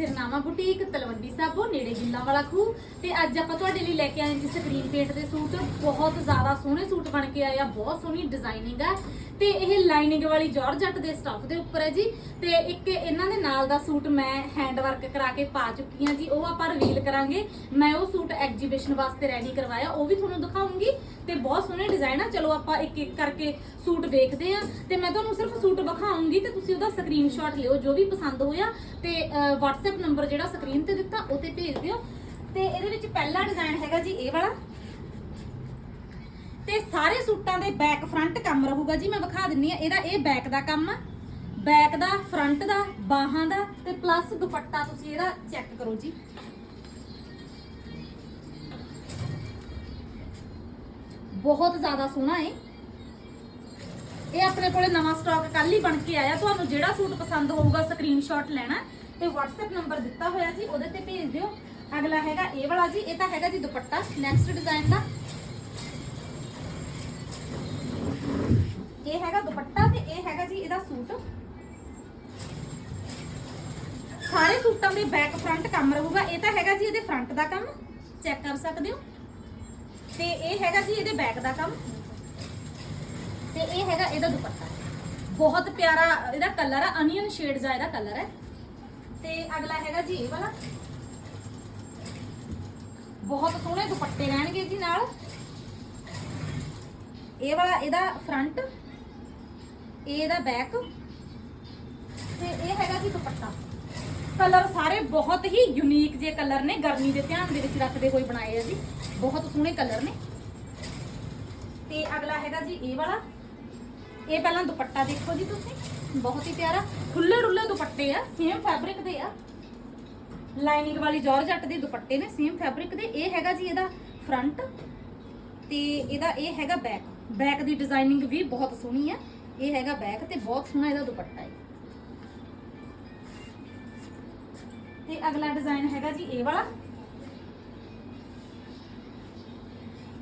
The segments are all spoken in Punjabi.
ਸਿਰਨਾਮਾ ਬੁਟੀਕ ਤਲਵੰਡੀ ਸਾਬੋ ਨੇੜੇ ਗਿੱਲਾਂ ਵਾਲਾ ਖੂਹ। ਤੇ ਅੱਜ ਆਪਾਂ ਤੁਹਾਡੇ ਲਈ ਲੈ ਕੇ ਆਏ ਜੀ ਸਕਰੀਨ ਪੇਂਟ ਦੇ ਸੂਟ। ਬਹੁਤ ਜ਼ਿਆਦਾ ਸੋਹਣੇ ਸੂਟ ਬਣ ਕੇ ਆਏ ਆ ਬਹੁਤ ਸੋਹਣੀ ਡਿਜ਼ਾਈਨਿੰਗ ਹੈ ਤੇ ਇਹ ਲਾਈਨਿੰਗ ਵਾਲੀ ਜਾਰਜਟ ਦੇ ਸਟਫ ਦੇ ਉੱਪਰ ਹੈ ਜੀ। ਤੇ ਇੱਕ ਇਹਨਾਂ ਦੇ ਨਾਲ ਦਾ ਸੂਟ ਮੈਂ ਹੈਂਡ ਵਰਕ ਕਰਾ ਕੇ ਪਾ ਚੁੱਕੀ ਹਾਂ ਜੀ। ਉਹ ਆਪਾਂ ਰਿਵੀਲ ਕਰਾਂਗੇ। ਮੈਂ ਉਹ ਸੂਟ ਐਗਜੀਬਿਸ਼ਨ ਵਾਸਤੇ ਰੈਡੀ ਕਰਵਾਇਆ ਉਹ ਵੀ ਤੁਹਾਨੂੰ ਦਿਖਾਉਂਗੀ। ਤੇ ਬਹੁਤ ਸੋਹਣੇ ਡਿਜ਼ਾਈਨ ਆ। ਚਲੋ ਆਪਾਂ ਇੱਕ ਇੱਕ ਕਰਕੇ ਸੂਟ ਵੇਖਦੇ ਆ ਤੇ ਮੈਂ ਤੁਹਾਨੂੰ ਸਿਰਫ ਸੂਟ ਵਿਖਾਉਂਗੀ ਤੇ ਤੁਸੀਂ ਉਹਦਾ ਸਕਰੀਨਸ਼ਾਟ ਲਿਓ ਜੋ ਵੀ ਪਸੰਦ ਹੋਇਆ। ਤੇ ਅਹ, WhatsApp ਨੰਬਰ ਜਿਹੜਾ ਸਕਰੀਨ ਤੇ ਦਿੱਤਾ, ਉਹ ਤੇ ਭੇਜ ਦਿਓ। ਤੇ ਇਹਦੇ ਵਿੱਚ ਪਹਿਲਾ ਡਿਜ਼ਾਈਨ ਹੈਗਾ ਜੀ ਇਹ ਵਾਲਾ। ਤੇ ਸਾਰੇ ਸੂਟਾਂ ਦੇ ਬੈਕ ਫਰੰਟ ਕੰਮ ਰਹੂਗਾ ਜੀ, ਮੈਂ ਵਿਖਾ ਦਿੰਨੀ ਆ, ਇਹਦਾ ਇਹ ਬੈਕ ਦਾ ਕੰਮ ਆ। ਬੈਕ ਦਾ ਫਰੰਟ ਦਾ, ਬਾਹਾਂ ਦਾ, ਤੇ ਪਲੱਸ ਦੁਪੱਟਾ ਤੁਸੀਂ ਇਹਦਾ ਚੈੱਕ ਕਰੋ ਜੀ। ਬਹੁਤ ਜ਼ਿਆਦਾ ਸੋਹਣਾ ਹੈ ਇਹ ਆਪਣੇ ਕੋਲੇ ਨਵਾਂ ਸਟਾਕ ਕੱਲ ਹੀ ਬਣ ਕੇ ਆਇਆ, ਤੁਹਾਨੂੰ ਜਿਹੜਾ ਸੂਟ ਪਸੰਦ ਹੋਊਗਾ ਸਕਰੀਨਸ਼ਾਟ ਲੈਣਾ। ਤੇ WhatsApp ਨੰਬਰ ਦਿੱਤਾ ਹੋਇਆ ਜੀ ਉਹਦੇ ਤੇ ਭੇਜ ਦਿਓ। ਅਗਲਾ ਹੈਗਾ ਇਹ ਵਾਲਾ ਜੀ, ਇਹ ਤਾਂ ਹੈਗਾ ਜੀ ਦੁਪੱਟਾ ਨੈਕਸਟ ਡਿਜ਼ਾਈਨ ਦਾ। ਇਹ ਹੈਗਾ ਦੁਪੱਟਾ ਤੇ ਇਹ ਹੈਗਾ ਜੀ ਇਹਦਾ ਸੂਟ। ਸਾਰੇ ਸੂਟਾਂ ਦੇ ਬੈਕ ਫਰੰਟ ਕੰਮ ਰਹੂਗਾ। ਇਹ ਤਾਂ ਹੈਗਾ ਜੀ ਇਹਦੇ ਫਰੰਟ ਦਾ ਕੰਮ। ਚੈੱਕ ਕਰ ਸਕਦੇ ਹੋ। ਤੇ ਇਹ ਹੈਗਾ ਜੀ ਇਹਦੇ ਬੈਕ ਦਾ ਕੰਮ। ਤੇ ਇਹ ਹੈਗਾ ਇਹਦਾ ਦੁਪੱਟਾ। ਬਹੁਤ ਪਿਆਰਾ ਇਹਦਾ ਕਲਰ ਹੈ ਅਨੀਅਨ ਸ਼ੇਡ ਦਾ ਇਹਦਾ ਕਲਰ ਹੈ ਤੇ ਅਗਲਾ ਹੈਗਾ ਜੀ ਇਹ ਵਾਲਾ। ਬਹੁਤ ਸੋਹਣੇ ਦੁਪੱਟੇ ਰਹਿਣਗੇ ਜੀ ਨਾਲ। ਇਹ ਵਾਲਾ ਇਹਦਾ ਫਰੰਟ ਇਹ ਇਹਦਾ ਬੈਕ ਤੇ ਇਹ ਹੈਗਾ ਜੀ ਦੁਪੱਟਾ। ਕਲਰ ਸਾਰੇ ਬਹੁਤ ਹੀ ਯੂਨੀਕ ਜੇ ਕਲਰ ਨੇ। ਗਰਮੀ ਦੇ ਧਿਆਨ ਦੇ ਵਿੱਚ ਰੱਖਦੇ ਹੋਏ ਬਣਾਏ ਆ ਜੀ। ਬਹੁਤ ਸੋਹਣੇ ਕਲਰ ਨੇ। ਤੇ ਅਗਲਾ ਹੈਗਾ ਜੀ ਇਹ ਵਾਲਾ। ਇਹ ਪਹਿਲਾਂ ਦੁਪੱਟਾ ਦੇਖੋ ਜੀ ਤੁਸੀਂ। ਬਹੁਤ ਹੀ ਪਿਆਰਾ। ਖੁੱਲੇ ਰੁੱਲੇ ਦੁਪੱਟੇ ਆ ਸੇਮ ਫੈਬਰਿਕ ਦੇ ਆ। ਲਾਈਨਿੰਗ ਵਾਲੀ ਜਾਰਜਟ ਦੇ ਦੁਪੱਟੇ ਨੇ ਸੇਮ ਫੈਬਰਿਕ ਦੇ। ਇਹ ਹੈਗਾ ਜੀ ਇਹਦਾ ਫਰੰਟ ਤੇ ਇਹਦਾ ਇਹ ਹੈਗਾ ਬੈਕ ਬੈਕ ਦੀ ਡਿਜ਼ਾਈਨਿੰਗ ਵੀ ਬਹੁਤ ਸੋਹਣੀ ਹੈ ਇਹ ਹੈਗਾ ਬੈਕ ਤੇ ਬਹੁਤ ਸੋਹਣਾ ਇਹਦਾ ਦੁਪੱਟਾ ਹੈ। ਤੇ ਅਗਲਾ ਡਿਜ਼ਾਈਨ ਹੈਗਾ ਜੀ ਇਹ ਵਾਲਾ।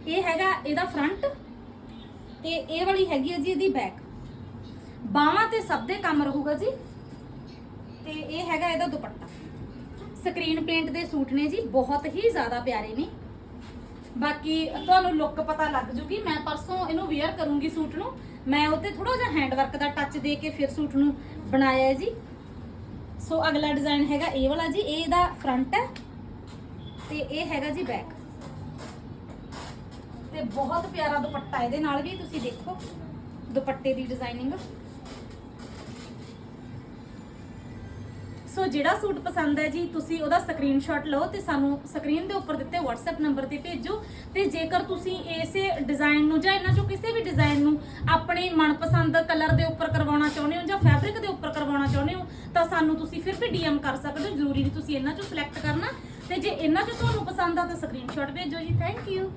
ਇਹ ਹੈਗਾ ਇਹਦਾ ਫਰੰਟ ਤੇ ਇਹ ਵਾਲੀ ਹੈਗੀ ਹੈ ਜੀ ਇਹਦੀ ਬੈਕ ਬਾਹਾਂ ਤੇ ਸਭ ਦੇ ਕੰਮ ਰਹੂਗਾ ਜੀ। ਤੇ ਇਹ ਹੈਗਾ ਇਹਦਾ ਦੁਪੱਟਾ। ਸਕਰੀਨ ਪੇਂਟ ਦੇ ਸੂਟ ਨੇ ਜੀ, ਬਹੁਤ ਹੀ ਜ਼ਿਆਦਾ ਪਿਆਰੇ ਨੇ। ਬਾਕੀ ਤੁਹਾਨੂੰ ਲੁੱਕ ਪਤਾ ਲੱਗ ਜੂਗੀ, ਮੈਂ ਪਰਸੋਂ ਇਹਨੂੰ ਵੇਅਰ ਕਰੂੰਗੀ ਸੂਟ ਨੂੰ। ਮੈਂ ਉੱਤੇ ਥੋੜਾ ਜਿਹਾ ਹੈਂਡ ਵਰਕ ਦਾ ਟੱਚ ਦੇ ਕੇ ਫਿਰ ਸੂਟ ਨੂੰ ਬਣਾਇਆ ਹੈ ਜੀ। ਸੋ ਅਗਲਾ ਡਿਜ਼ਾਈਨ ਹੈਗਾ ਇਹ ਵਾਲਾ ਜੀ, ਇਹ ਇਹਦਾ ਫਰੰਟ ਹੈ। ਤੇ ਇਹ ਹੈਗਾ ਜੀ ਬੈਕ ਤੇ ਬਹੁਤ ਪਿਆਰਾ ਦੁਪੱਟਾ ਇਹਦੇ ਨਾਲ ਵੀ, ਤੁਸੀਂ ਦੇਖੋ। ਦੁਪੱਟੇ ਦੀ ਡਿਜ਼ਾਈਨਿੰਗ ਸੋ ਜਿਹੜਾ ਸੂਟ ਪਸੰਦ ਹੈ ਜੀ, ਤੁਸੀਂ ਉਹਦਾ ਸਕਰੀਨਸ਼ਾਟ ਲਓ ਤੇ ਸਾਨੂੰ ਸਕਰੀਨ ਦੇ ਉੱਪਰ ਦਿੱਤੇ WhatsApp ਨੰਬਰ ਤੇ ਭੇਜੋ। ਤੇ ਜੇਕਰ ਤੁਸੀਂ ਇਸੇ ਡਿਜ਼ਾਈਨ ਨੂੰ ਜਾਂ ਇਹਨਾਂ ਚੋਂ ਕਿਸੇ ਵੀ ਡਿਜ਼ਾਈਨ ਨੂੰ ਆਪਣੇ ਮਨਪਸੰਦ ਕਲਰ ਦੇ ਉੱਪਰ ਕਰਵਾਉਣਾ ਚਾਹੁੰਦੇ ਹੋ ਜਾਂ ਫੈਬਰਿਕ ਦੇ ਉੱਪਰ ਕਰਵਾਉਣਾ ਚਾਹੁੰਦੇ ਹੋ, ਤਾਂ ਸਾਨੂੰ ਤੁਸੀਂ ਫਿਰ ਵੀ DM ਕਰ ਸਕਦੇ ਹੋ। ਜ਼ਰੂਰੀ ਨਹੀਂ ਤੁਸੀਂ ਇਹਨਾਂ ਚੋਂ ਸਿਲੈਕਟ ਕਰਨਾ। ਤੇ ਜੇ ਇਹਨਾਂ ਚੋਂ ਤੁਹਾਨੂੰ ਪਸੰਦ ਆ ਤਾਂ ਸਕਰੀਨਸ਼ਾਟ ਭੇਜੋ ਜੀ। Thank you